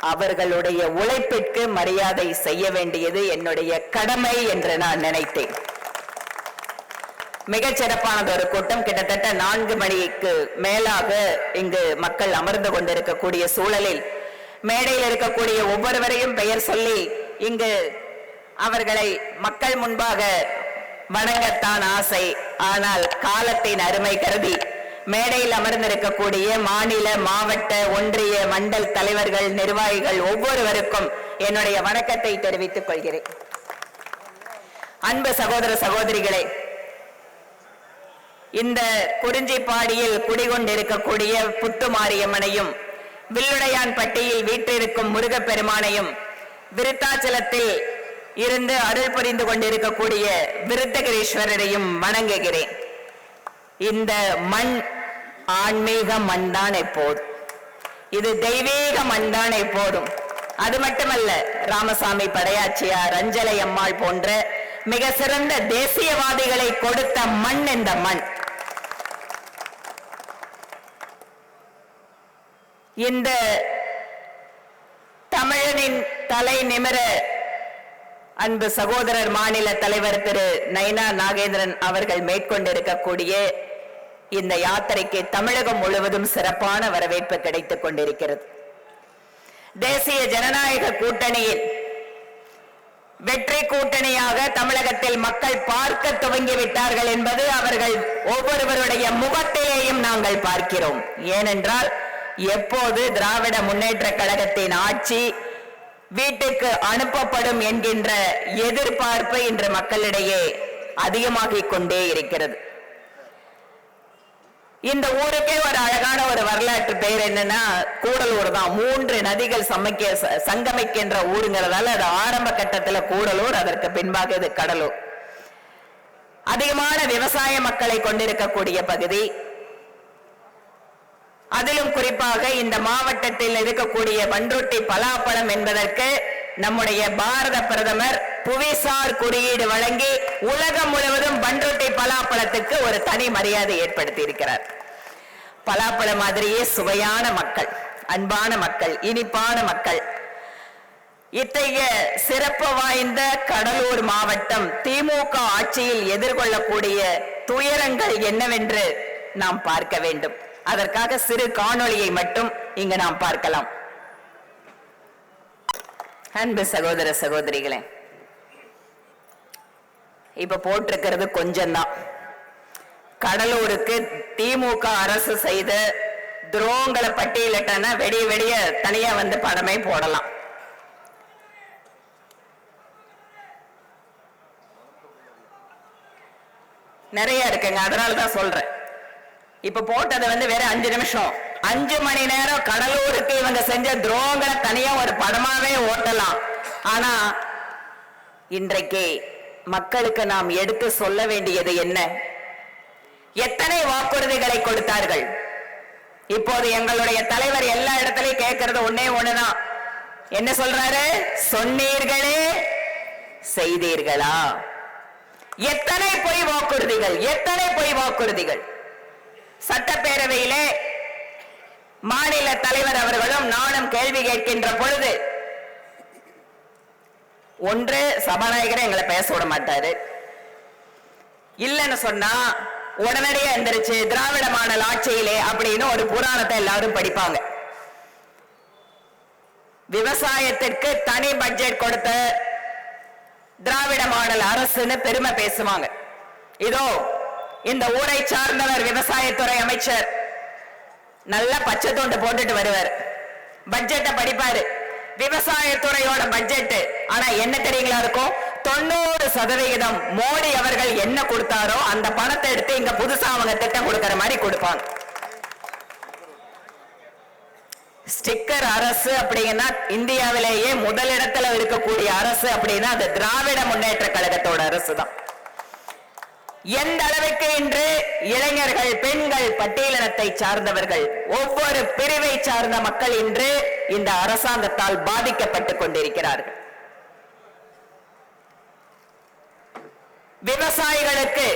அவர்களுடைய உழைப்பிற்கு மரியாதை செய்ய வேண்டியது என்னுடைய கடமை என்று நான் நினைத்தேன். மிகச் சிறப்பானது ஒரு கூட்டம் கிட்டத்தட்ட நான்கு மணிக்கு மேலாக இங்கு மக்கள் அமர்ந்து கொண்டிருக்கக்கூடிய சூழலில் மேடையில் இருக்கக்கூடிய ஒவ்வொருவரையும் பெயர் சொல்லி இங்கு அவர்களை மக்கள் முன்பாக வணங்கத்தான் ஆசை. ஆனால் காலத்தின் அருமை கருதி மேடையில் அமர்ந்திருக்கக்கூடிய மாநில மாவட்ட ஒன்றிய மண்டல் தலைவர்கள் நிர்வாகிகள் ஒவ்வொருவருக்கும் என்னுடைய வணக்கத்தை தெரிவித்துக் கொள்கிறேன். அன்பு சகோதர சகோதரிகளே இந்த குறிஞ்சிப்பாடியில் குடிகொண்டிருக்கக்கூடிய புத்துமாரியம்மனையும் வில்லுடையான் பட்டியில் வீற்றிருக்கும் முருகப்பெருமானையும் விருத்தாச்சலத்தில் இருந்து அருள் புரிந்து கொண்டிருக்கக்கூடிய விருத்தகிரீஸ்வரரையும் வணங்குகிறேன். இந்த மண் ஆன்மீக மண்தான் எப்போதும். இது தெய்வீக மண்தான் எப்போதும். அது மட்டுமல்ல ராமசாமி படையாச்சியார் அஞ்சலை அம்மாள் போன்ற மிக சிறந்த தேசியவாதிகளை கொடுத்த மண் இந்த மண். இந்த தமிழனின் தலை நிமிர அன்பு சகோதரர் மாநில தலைவர் திரு நைனா நாகேந்திரன் அவர்கள் மேற்கொண்டிருக்கக்கூடிய இந்த யாத்திரைக்கு தமிழகம் முழுவதும் சிறப்பான வரவேற்பு கிடைத்துக் கொண்டிருக்கிறது. தேசிய ஜனநாயக கூட்டணியில் வெற்றி கூட்டணியாக தமிழகத்தில் மக்கள் பார்க்க துவங்கிவிட்டார்கள் என்பது அவர்கள் ஒவ்வொருவருடைய முகத்திலேயும் நாங்கள் பார்க்கிறோம். ஏனென்றால் எப்போது திராவிட முன்னேற்ற கழகத்தின் ஆட்சி வீட்டுக்கு அனுப்பப்படும் என்கின்ற எதிர்பார்ப்பு இன்று மக்களிடையே அதிகமாகிக் கொண்டே இருக்கிறது. இந்த ஊருக்கே ஒரு அழகான ஒரு வரலாற்று பெயர் என்னன்னா கூடலூர் தான். மூன்று நதிகள் சமைக்க ச- சங்கமிக்கின்ற ஊருங்கிறதால அது ஆரம்ப கட்டத்துல கூடலூர் அதற்கு பின்பாக இது கடலூர். அதிகமான விவசாய மக்களை கொண்டிருக்கக்கூடிய பகுதி. அதிலும் குறிப்பாக இந்த மாவட்டத்தில் இருக்கக்கூடிய பன்ருட்டி பலாப்பழம் என்பதற்கு நம்முடைய பாரத பிரதமர் புவிசார் குறியீடு வழங்கி உலகம் முழுவதும் பண்ருட்டி பலாப்பழத்துக்கு ஒரு தனி மரியாதை ஏற்படுத்தி இருக்கிறார் பலாப்பழம் மாதிரியே சுவையான மக்கள் அன்பான மக்கள் இனிப்பான மக்கள். இத்தகைய சிறப்பு வாய்ந்த கடலூர் மாவட்டம் திமுக ஆட்சியில் எதிர்கொள்ளக்கூடிய துயரங்கள் என்னவென்று நாம் பார்க்க வேண்டும். அதற்காக சிறு காணொளியை மட்டும் இங்கு நாம் பார்க்கலாம். அன்பு சகோதர சகோதரிகளே இப்ப போட்டிருக்கிறது கொஞ்சம்தான். கடலூருக்கு திமுக அரசு செய்த துரோகங்களை பட்டியலிட்டனா வெடிய வெடிய தனியா வந்து படமே போடலாம். நிறைய இருக்குங்க அதனால தான் சொல்றேன். இப்ப போட்டது வந்து வேற அஞ்சு நிமிஷம் அஞ்சு மணி நேரம் கடலூருக்கு இவங்க செஞ்ச துரோகங்களை தனியா ஒரு படமாவே ஓட்டலாம். ஆனா இன்றைக்கு மக்களுக்கு நாம் எடுத்து சொல்ல வேண்டியது என்ன? எத்தனை வாக்குறுதிகளை கொடுத்தார்கள்? இப்போது எங்களுடைய தலைவர் எல்லா இடத்துலயும் கேட்கறது ஒன்னே ஒண்ணுதான். என்ன சொல்றாரு? சொன்னீர்களே செய்தீர்களா? எத்தனை பொய் வாக்குறுதிகள்? எத்தனை பொய் வாக்குறுதிகள்? சட்டப்பேரவையிலே மாநில தலைவர் அவர்களும் நானும் கேள்வி கேட்கின்ற பொழுது ஒன்று சபாநாயகரை எங்களை பேச விட மாட்டாரு. இல்லைன்னு சொன்னா உடனடியே எந்திரிச்சு திராவிட மாடல் ஆட்சியிலே அப்படின்னு ஒரு புராணத்தை எல்லாரும் படிப்பாங்க. விவசாயத்திற்கு தனி பட்ஜெட் கொடுத்த திராவிட மாடல் அரசுன்னு பெருமை பேசுவாங்க. இதோ இந்த ஊரை சார்ந்தவர் விவசாயத்துறை அமைச்சர் நல்ல பச்சை தோண்டு போட்டுட்டு வருவார். பட்ஜெட்டை படிப்பாரு. விவசாயத்துறையோட பட்ஜெட் ஆனா என்ன தெரியுங்களா இருக்கும்? தொண்ணூறு சதவிகிதம் மோடி அவர்கள் என்ன கொடுத்தாரோ அந்த பணத்தை எடுத்து இங்க புதுசா அவங்க திட்டம் கொடுக்கற மாதிரி கொடுப்பாங்க. ஸ்டிக்கர் அரசு அப்படின்னா இந்தியாவிலேயே முதலிடத்துல இருக்கக்கூடிய அரசு அப்படின்னா அது திராவிட முன்னேற்ற கழகத்தோட அரசு தான் எந்த அளவுக்கு இன்று இளைஞர்கள் பெண்கள் பட்டியலினத்தை சார்ந்தவர்கள் ஒவ்வொரு பிரிவை சார்ந்த மக்கள் இன்று இந்த அரசாங்கத்தால் பாதிக்கப்பட்டுக் கொண்டிருக்கிறார்கள். விவசாயிகளுக்கு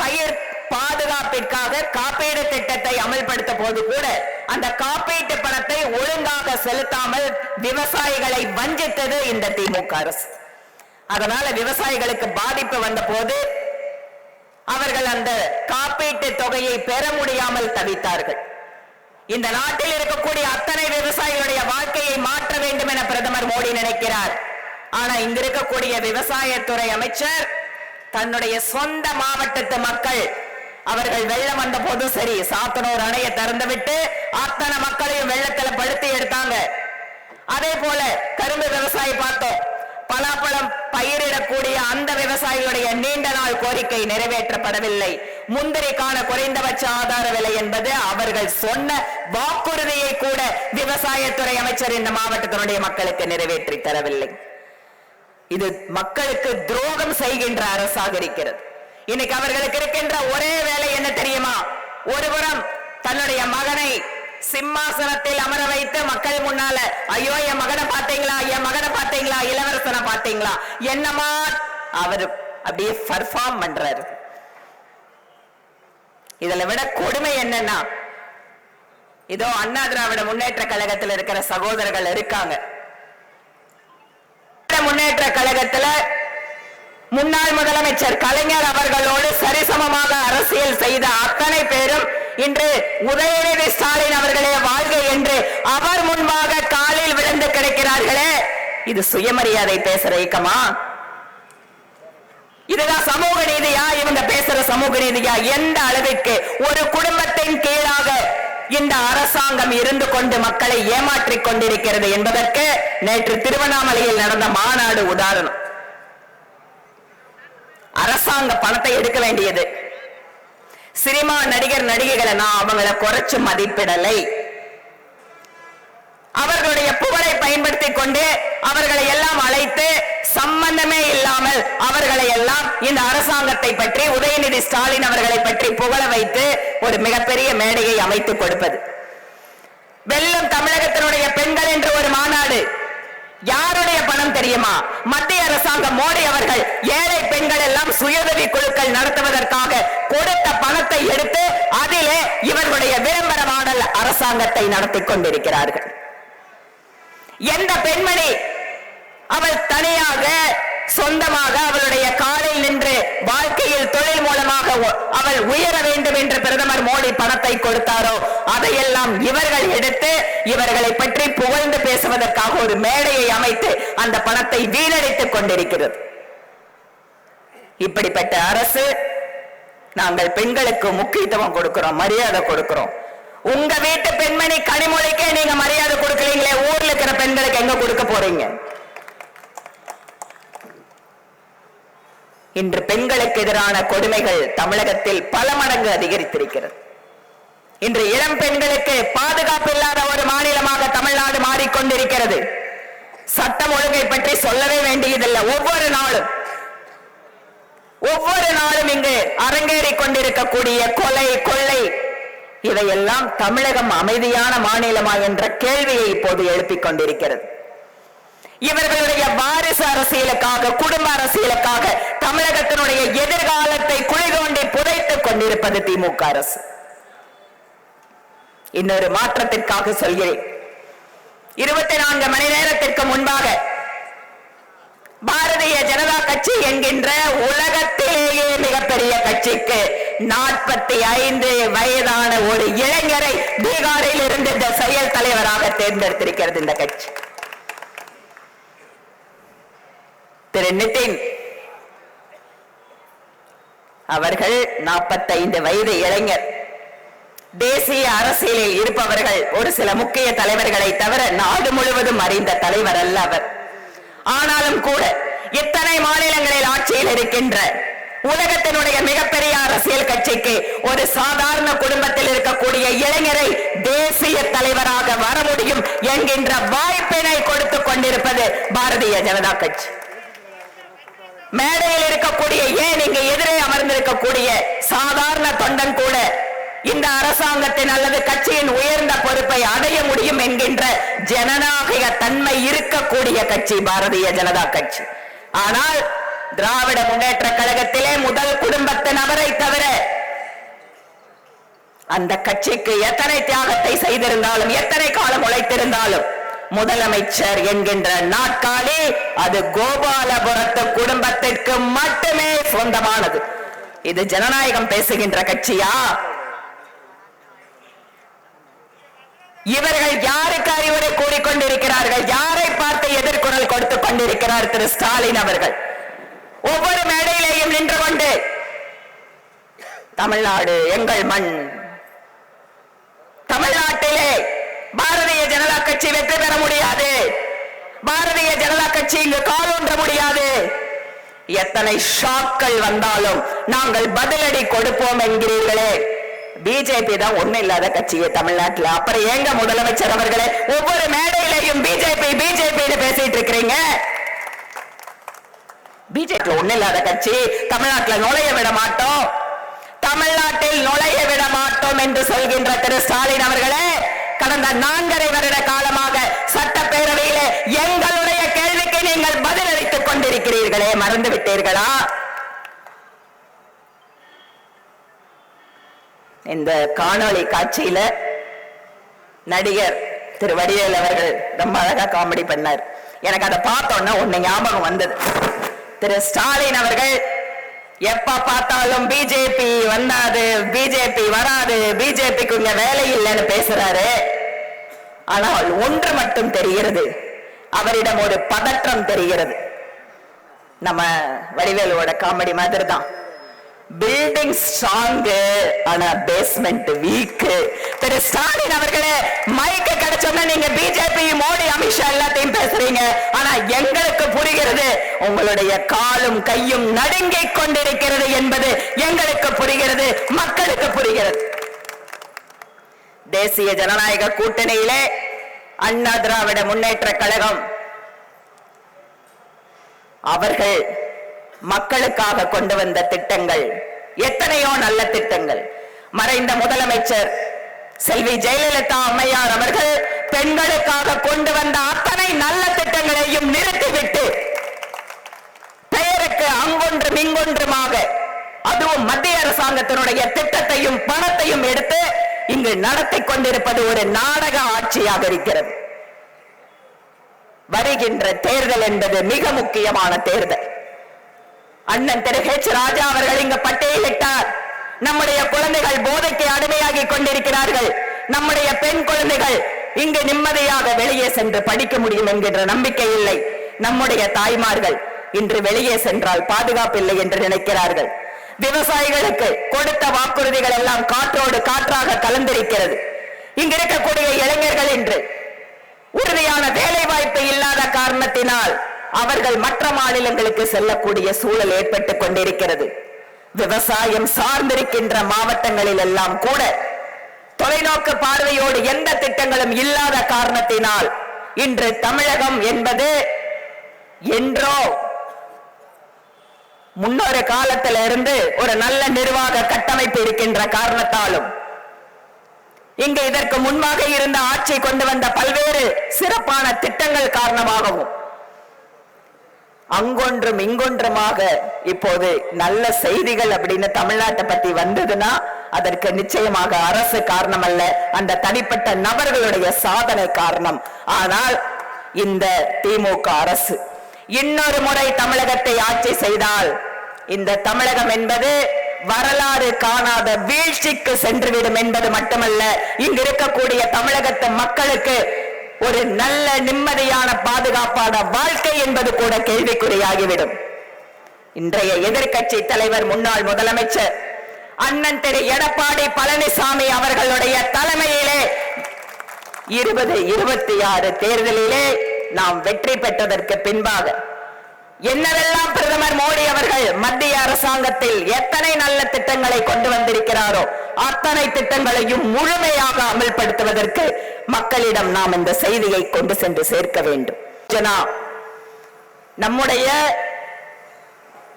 பயிர் பாதுகாப்பிற்காக காப்பீடு திட்டத்தை அமல்படுத்த போது கூட அந்த காப்பீட்டு பணத்தை ஒழுங்காக செலுத்தாமல் விவசாயிகளை வஞ்சித்தது இந்த திமுக அரசு. அதனால விவசாயிகளுக்கு பாதிப்பு வந்த போது அவர்கள் அந்த காப்பீட்டு தொகையை பெற முடியாமல் தவித்தார்கள். இந்த நாட்டில் இருக்கக்கூடிய அத்தனை விவசாயிகளுடைய வாழ்க்கையை மாற்ற வேண்டும் என பிரதமர் மோடி நினைக்கிறார். ஆனா இங்க இருக்கக்கூடிய விவசாயத்துறை அமைச்சர் தன்னுடைய சொந்த மாவட்டத்து மக்கள் அவர்கள் வெள்ளம் வந்த போதும் சரி சாத்தனூர் அணையை திறந்து விட்டு அத்தனை மக்களையும் வெள்ளத்துல படுத்தி எடுத்தாங்க. அதே போல கரும்பு விவசாயி பார்த்தோம். பலாப்பழம் பயிரிடக்கூடிய அந்த விவசாயிகளுடைய நீண்ட நாள் கோரிக்கை நிறைவேற்றப்படவில்லை. முந்திரிக்கான குறைந்தபட்ச ஆதார விலை என்பது அவர்கள் சொன்ன வாக்குறுதியை கூட விவசாயத்துறை அமைச்சர் இந்த மாவட்டத்தினுடைய மக்களுக்கு நிறைவேற்றி தரவில்லை. இது மக்களுக்கு துரோகம் செய்கின்ற அரசாக இருக்கிறது. இன்னைக்கு அவர்களுக்கு இருக்கின்ற ஒரே வேலை என்ன தெரியுமா? ஒருபுறம் தன்னுடைய மகனை சிம்மாசனத்தில் அமர வைத்து மக்கள் முன்னால ஐயோ என் மகனை பாத்தீங்களா என் மகனை பாத்தீங்களா இளவரசனை பாத்தீங்களா என்னமா அவர் அப்படியே பர்ஃபார்ம் பண்றாரு. இதுல விட கொடுமை என்னன்னா இதோ அண்ணா திராவிட முன்னேற்ற கழகத்தில் இருக்கிற சகோதரர்கள் இருக்காங்க. முன்னேற்ற கழகத்துல முன்னாள் முதலமைச்சர் கலைஞர் அவர்களோடு சரிசமமாக அரசியல் செய்த அத்தனை பேரும் இன்று உதயநிதி ஸ்டாலின் அவர்களே வாழ்க என்று அவர் முன்பாக காலில் விழுந்து கிடைக்கிறார்களே. இது சுயமரியாதை பேசுற இயக்கமா? இதுதான் சமூக நீதியா? இவங்க பேசுற சமூக நீதியா? எந்த அளவிற்கு ஒரு குடும்பத்தின் கீழாக இந்த அரசாங்கம் இருந்து கொண்டு மக்களை ஏமாற்றிக் கொண்டிருக்கிறது என்பதற்கு நேற்று திருவண்ணாமலையில் நடந்த மாநாடு உதாரணம். அரசாங்க பணத்தை எடுக்க வேண்டியது. சினிமா நடிகர் நடிகைகளை நான் அவங்கள குறைச்சு மதிப்பிடலை. அவர்களுடைய புகழை பயன்படுத்திக் கொண்டு அவர்களை எல்லாம் அழைத்து சம்பந்தமே இல்லாமல் அவர்களை எல்லாம் இந்த அரசாங்கத்தை பற்றி உதயநிதி ஸ்டாலின் அவர்களை பற்றி புகழ வைத்து ஒரு மிகப்பெரிய மேடையை அமைத்துக் கொடுப்பது. வெல்லும் தமிழகத்தினுடைய பெண்கள் என்று ஒரு மாநாடு யாருடைய பணம் தெரியுமா? மத்திய அரசாங்கம் மோடி அவர்கள் ஏழை பெண்கள் எல்லாம் சுயதவி குழுக்கள் நடத்துவதற்காக கொடுத்த பணத்தை எடுத்து அதிலே இவர்களுடைய விளம்பர மாடல் அரசாங்கத்தை நடத்தி கொண்டிருக்கிறார்கள். எந்த பெண்மணி அவள் தனியாக சொந்தமாக அவளுடைய காலில் நின்று வாழ்க்கை அவள் உயர வேண்டும் என்று பிரதமர் மோடி பணத்தை கொடுத்தாரோ அதையெல்லாம் இவர்கள் எடுத்து இவர்களை பற்றி புகழ்ந்து பேசுவதற்காக ஒரு மேடையை அமைத்து அந்த பணத்தை வீணடித்துக் கொண்டிருக்கிறது. இப்படிப்பட்ட அரசு நாங்கள் பெண்களுக்கு முக்கியத்துவம் கொடுக்கிறோம் மரியாதை கொடுக்கிறோம். உங்க வீட்டு பெண்மணி கனிமொழிக்கே நீங்க மரியாதை கொடுக்கலீங்களே ஊர்ல இருக்கிற பெண்களுக்கு எங்க கொடுக்க போறீங்க? இன்று பெண்களுக்கு எதிரான கொடுமைகள் தமிழகத்தில் பல மடங்கு அதிகரித்திருக்கிறது. இன்று இளம் பெண்களுக்கு பாதுகாப்பு இல்லாத ஒரு மாநிலமாக தமிழ்நாடு மாறிக்கொண்டிருக்கிறது. சட்டம் ஒழுங்கை பற்றி சொல்லவே வேண்டியதில்லை. ஒவ்வொரு நாளும் ஒவ்வொரு நாளும் இங்கு அரங்கேறிக் கொண்டிருக்கக்கூடிய கொலை கொள்ளை இவையெல்லாம் தமிழகம் அமைதியான மாநிலமா என்ற கேள்வியை இப்போது எழுப்பிக் கொண்டிருக்கிறது. இவர்களுடைய வாரிசு அரசியலுக்காக குடும்ப அரசியலுக்காக தமிழகத்தினுடைய எதிர்காலத்தை குழிதோண்டி புதைத்துக் கொண்டிருப்பது திமுக அரசு. இன்னொரு மாற்றத்திற்காக சொல்கிறேன். இருபத்தி நான்கு மணி நேரத்திற்கு முன்பாக பாரதிய ஜனதா கட்சி என்கின்ற உலகத்திலேயே மிகப்பெரிய கட்சிக்கு நாற்பத்தி ஐந்து வயதான ஒரு இளைஞரை பீகாரில் இருந்து இந்த செயல் தலைவராக தேர்ந்தெடுத்திருக்கிறது இந்த கட்சி. திரு நிதின் அவர்கள் நாற்பத்தைந்து வயது இளைஞர். தேசிய அரசியலில் இருப்பவர்கள் ஒரு சில முக்கிய தலைவர்களை தவிர நாடு முழுவதும் அறிந்த தலைவர் அல்ல அவர். ஆனாலும் கூட இத்தனை மாநிலங்களில் ஆட்சியில் இருக்கின்ற உலகத்தினுடைய மிகப்பெரிய அரசியல் கட்சிக்கு ஒரு சாதாரண குடும்பத்தில் இருக்கக்கூடிய இளைஞரை தேசிய தலைவராக வர முடியும் என்கின்ற வாய்ப்பினை கொடுத்துக் கொண்டிருப்பது பாரதிய ஜனதா கட்சி. மேடையில் இருக்கக்கூடிய ஏன் இங்க எதிரே அமர்ந்திருக்கக்கூடிய சாதாரண தொண்டன் கூட இந்த அரசாங்கத்தின் அல்லது கட்சியின் உயர்ந்த பொறுப்பை அடைய முடியும் என்கின்ற ஜனநாயக தன்மை இருக்கக்கூடிய கட்சி பாரதிய ஜனதா கட்சி. ஆனால் திராவிட முன்னேற்ற கழகத்திலே முதல் குடும்பத்து நபரை தவிர அந்த கட்சிக்கு எத்தனை தியாகத்தை செய்திருந்தாலும் எத்தனை காலம் உழைத்திருந்தாலும் முதலமைச்சர் என்கின்ற நாட்காலி அது கோபாலபுரத்து குடும்பத்திற்கு மட்டுமே சொந்தமானது. இது ஜனநாயகம் பேசுகின்ற கட்சியா? இவர்கள் யாருக்கு அறிவுரை கூறிக்கொண்டிருக்கிறார்கள்? யாரை பார்த்து எதிர்குரல் கொடுத்துக் கொண்டிருக்கிறார் திரு ஸ்டாலின் அவர்கள்? ஒவ்வொரு மேடையிலேயும் நின்று கொண்டு தமிழ்நாடு எங்கள் மண். தமிழ்நாட்டிலே பாரதிய ஜனதா கட்சி வெற்றி பெற முடியாது. பாரதிய ஜனதா கட்சி இங்கு காலூன்ற முடியாது. எத்தனை ஷாக்கள் வந்தாலும் நாங்கள் பதிலடி கொடுப்போம் என்கிறீர்களே. பிஜேபி தான் ஒண்ணு இல்லாத கட்சியே தமிழ்நாட்டில். அப்புறம் ஏங்க முதலமைச்சர் அவர்களே ஒவ்வொரு மேடையிலையும் பிஜேபி பிஜேபி பேசிட்டு இருக்கிறீங்க. பிஜேபி ஒண்ணு இல்லாத கட்சி தமிழ்நாட்டில் நுழைய விட மாட்டோம். தமிழ்நாட்டில் நுழைய விட மாட்டோம் என்று சொல்கின்ற திரு ஸ்டாலின் அவர்களே. கடந்த நான்கரை வருட காலமாக சட்டப்பேரவையில எங்களுடைய கேள்விக்கு நீங்கள் பதிலளித்துக் கொண்டிருக்கிறீர்களே மறந்து விட்டீர்களா? இந்த காணொளி காட்சியில நடிகர் திரு வடிவேல் அவர்கள் ரொம்ப அழகா காமெடி பண்ணார். எனக்கு அதை பார்த்தோன்னா ஒன்னு ஞாபகம் வந்தது. திரு ஸ்டாலின் அவர்கள் எப்ப பார்த்தாலும் பிஜேபி வந்தாது பிஜேபி வராது பிஜேபிக்கு இங்க வேலை இல்லைன்னு பேசுறாரு. ஆனால் ஒன்று மட்டும் தெரிகிறது. அவரிடம் ஒரு பதற்றம் தெரிகிறது. நம்ம வடிவேலுவோட காமெடி மாதிரி தான் பில்டிங் ஸ்ட்ராங்கு ஆனா பேஸ்மெண்ட் வீக் திரு ஸ்டாலின் அவர்களே மைக்க கிடைச்சோம்னா நீங்க பிஜேபி மோடி அமித்ஷா எல்லாத்தையும் பேசுறீங்க. ஆனா எங்களுக்கு புரிகிறது உங்களுடைய காலும் கையும் நடுங்கிக் கொண்டிருக்கிறது என்பது எங்களுக்கு புரிகிறது மக்களுக்கு புரிகிறது. தேசிய ஜனநாயக கூட்டணியிலே அண்ணா திராவிட முன்னேற்ற கழகம். அவர்கள் மக்களுக்காக கொண்டு வந்த திட்டங்கள். எத்தனையோ நல்ல திட்டங்கள். மறைந்த முதலமைச்சர் செல்வி ஜெயலலிதா அம்மையார் அவர்கள் பெண்களுக்காக கொண்டு வந்த அத்தனை நல்ல திட்டங்களையும் நிறுத்திவிட்டு பெயருக்கு அங்கொன்று இங்கொன்றுமாக அதுவும் மத்திய அரசாங்கத்தினுடைய திட்டத்தையும் பணத்தையும் எடுத்து இங்கு நடத்தி கொண்டிருப்பது ஒரு நாடக ஆட்சியாக இருக்கிறது. வருகின்ற தேர்தல் என்பது மிக முக்கியமான தேர்தல். அண்ணன் திரு ஹெச் ராஜா அவர்கள் இங்கு பட்டியலிட்டார். நம்முடைய குழந்தைகள் போதைக்கு அடிமையாகி கொண்டிருக்கிறார்கள். நம்முடைய பெண் குழந்தைகள் இங்கு நிம்மதியாக வெளியே சென்று படிக்க முடியும் என்கின்ற நம்பிக்கை இல்லை. நம்முடைய தாய்மார்கள் இன்று வெளியே சென்றால் பாதுகாப்பு இல்லை என்று நினைக்கிறார்கள். விவசாயிகளுக்கு கொடுத்த வாக்குறுதிகள் எல்லாம் காற்றோடு காற்றாக கலந்திருக்கிறது. இங்கு இருக்கக்கூடிய இளைஞர்கள் என்று உறுதியான வேலை வாய்ப்பு இல்லாத காரணத்தினால் அவர்கள் மற்ற மாநிலங்களுக்கு செல்லக்கூடிய சூழல் ஏற்பட்டுக் கொண்டிருக்கிறது. விவசாயம் சார்ந்திருக்கின்ற மாவட்டங்களில் எல்லாம் கூட தொலைநோக்கு பார்வையோடு எந்த திட்டங்களும் இல்லாத காரணத்தினால் இன்று தமிழகம் என்பது என்றோ முன்னொரு காலத்தில இருந்து ஒரு நல்ல நிர்வாக கட்டமைப்பு இருக்கின்ற காரணத்தாலும் இங்கு இதற்கு முன்பாக இருந்த ஆட்சி கொண்டு வந்த பல்வேறு சிறப்பான திட்டங்கள் காரணமாகவும் அங்கொன்றும் இங்கொன்றுமாக இப்போது நல்ல செய்திகள் அப்படின்னு தமிழ்நாட்டை பத்தி வந்ததுன்னா அதற்கு நிச்சயமாக அரசு காரணம் அல்ல அந்த தனிப்பட்ட நபர்களுடைய சாதனை காரணம். ஆனால் இந்த திமுக அரசு இன்னொரு முறை தமிழகத்தை ஆட்சி செய்தால் இந்த தமிழகம் என்பது வரலாறு காணாத வீழ்ச்சிக்கு சென்றுவிடும் என்பது மட்டுமல்ல இங்கு இருக்கக்கூடிய தமிழகத்து மக்களுக்கு ஒரு நல்ல நிம்மதியான பாதுகாப்பான வாழ்க்கை என்பது கூட கேள்விக்குறியாகிவிடும். இன்றைய எதிர்க்கட்சி தலைவர் முன்னாள் முதலமைச்சர் அண்ணன் திரு எடப்பாடி பழனிசாமி அவர்களுடைய தலைமையிலே இருபது இருபத்தி ஆறு தேர்தலிலே நாம் வெற்றி பெற்றதற்கு பின்பாக என்னவெல்லாம் பிரதமர் மோடி அவர்கள் மத்திய அரசாங்கத்தில் எத்தனை நல்ல திட்டங்களை கொண்டு வந்திருக்கிறாரோ அத்தனை திட்டங்களையும் முழுமையாக அமல்படுத்துவதற்கு மக்களிடம் நாம் இந்த செய்தியை கொண்டு சென்று சேர்க்க வேண்டும். ஜனா நம்முடைய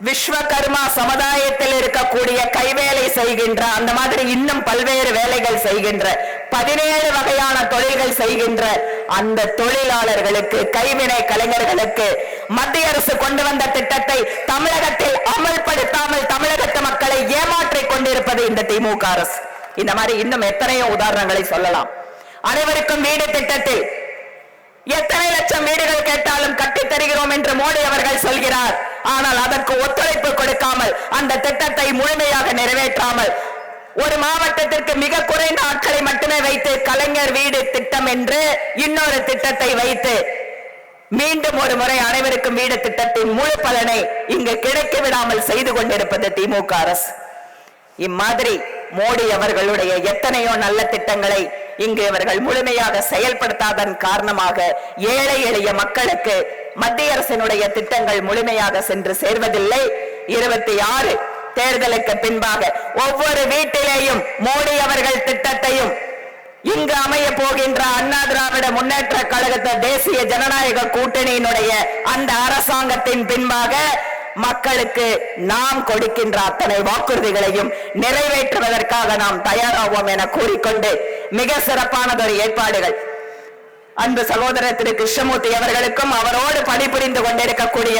விஸ்வகர்மா சமுதாயத்தில் இருக்கக்கூடிய கைவேலை செய்கின்ற அந்த மாதிரி இன்னும் பல்வேறு வேலைகள் செய்கின்ற பதினேழு வகையான தொழில்கள் செய்கின்ற அந்த தொழிலாளர்களுக்கு கைவினை கலைஞர்களுக்கு மத்திய அரசு கொண்டு வந்த திட்டத்தை தமிழகத்தில் அமல்படுத்தாமல் தமிழகத்து மக்களை ஏமாற்றிக் கொண்டிருப்பது இந்த திமுக அரசு. இந்த மாதிரி இன்னும் எத்தனையோ உதாரணங்களை சொல்லலாம். அனைவருக்கும் வீடு திட்டத்தில் எத்தனை லட்சம் வீடுகள் கேட்டாலும் கட்டித் தருகிறோம் என்று மோடி அவர்கள் சொல்கிறார். ஆனால் அதற்கு ஒத்துழைப்பு கொடுக்காமல் அந்த திட்டத்தை முழுமையாக நிறைவேற்றாமல் ஒரு மாவட்டத்திற்கு மிக குறைந்த ஆட்களை மட்டுமே வைத்து கலைஞர் வீடு திட்டம் என்று இன்னொரு திட்டத்தை வைத்து மீண்டும் ஒரு முறை அனைவருக்கும் வீடு திட்டத்தின் முழு பலனை இங்கு கிடைக்க விடாமல் செய்து கொண்டிருப்பது திமுக அரசு. இம்மாதிரி மோடி அவர்களுடைய எத்தனையோ நல்ல திட்டங்களை இங்கு இவர்கள் முழுமையாக செயல்படுத்தாதன் காரணமாக ஏழை எளிய மக்களுக்கு மத்திய அரசினுடைய திட்டங்கள் முழுமையாக சென்று சேர்வதில்லை. இருபத்தி ஆறு தேர்தலுக்கு பின்பாக ஒவ்வொரு வீட்டிலேயும் மோடி அவர்கள் திட்டத்தையும் இங்கு அமைய போகின்ற அண்ணா திராவிட முன்னேற்ற கழகத்த தேசிய ஜனநாயக கூட்டணியினுடைய அந்த அரசாங்கத்தின் பின்பாக மக்களுக்கு நாம் கொடுக்கின்ற அத்தனை வாக்குறுதிகளையும் நிறைவேற்றுவதற்காக நாம் தயாராகும் என கூறிக்கொண்டு மிக சிறப்பானதொரு ஏற்பாடுகள். அன்பு சகோதரர் திரு கிருஷ்ணமூர்த்தி அவர்களுக்கும் அவரோடு பணிபுரிந்து கொண்டிருக்கக்கூடிய